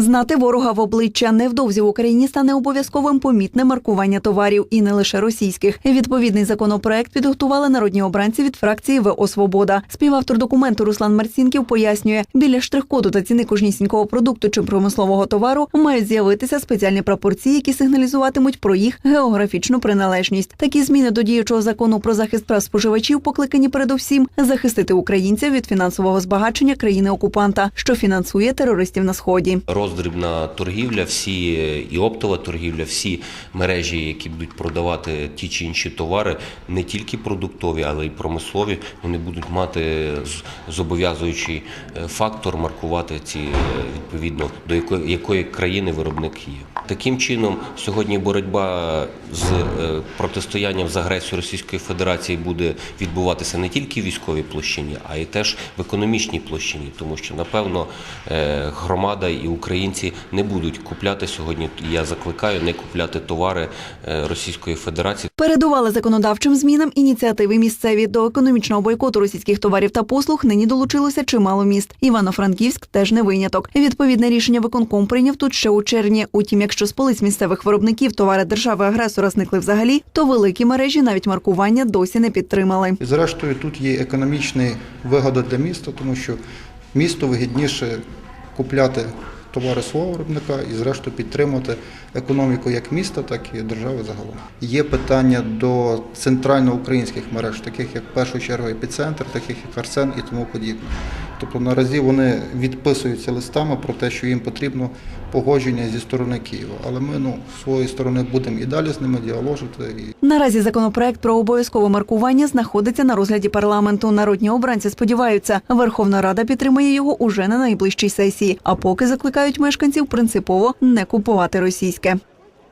Знати ворога в обличчя невдовзі в Україні стане обов'язковим помітне маркування товарів і не лише російських. Відповідний законопроект підготували народні обранці від фракції ВО Свобода. Співавтор документу Руслан Марцінків пояснює, біля штрих-коду та ціни кожнісінького продукту чи промислового товару мають з'явитися спеціальні прапорці, які сигналізуватимуть про їх географічну приналежність. Такі зміни до діючого закону про захист прав споживачів покликані передовсім захистити українців від фінансового збагачення країни окупанта, що фінансує терористів на сході. Роздрібна торгівля, всі і оптова торгівля, всі мережі, які будуть продавати ті чи інші товари, не тільки продуктові, але й промислові, вони будуть мати зобов'язуючий е, фактор маркувати ці е, відповідно до якої, якої країни виробник є. Таким чином, сьогодні боротьба з е, протистоянням з агресією Російської Федерації буде відбуватися не тільки в військовій площині, а й теж в економічній площині, тому що напевно громада і українці не будуть купляти сьогодні. Я закликаю не купляти товари е, Російської Федерації. Передували законодавчим змінам ініціативи місцеві до економічного бойкоту російських товарів та послуг. Нині долучилося чимало міст. Івано-Франківськ теж не виняток. Відповідне рішення виконком прийняв тут ще у червні. Утім, якщо з полиць місцевих виробників товари держави-агресора зникли взагалі, то великі мережі навіть маркування досі не підтримали. Зрештою тут є економічний вигода для міста, тому що місту вигідніше купляти товари свого виробника і зрештою підтримувати економіку як міста, так і держави загалом. Є питання до центральноукраїнських мереж, таких як в першу чергу епіцентр, таких як Арсен і тому подібне. Тобто наразі вони відписуються листами про те, що їм потрібно погодження зі сторони Києва. Але ми ну, з своєї сторони будемо і далі з ними діаложити. Наразі законопроект про обов'язкове маркування знаходиться на розгляді парламенту. Народні обранці сподіваються, Верховна Рада підтримає його уже на найближчій сесії. А поки закликають мешканців принципово не купувати російське.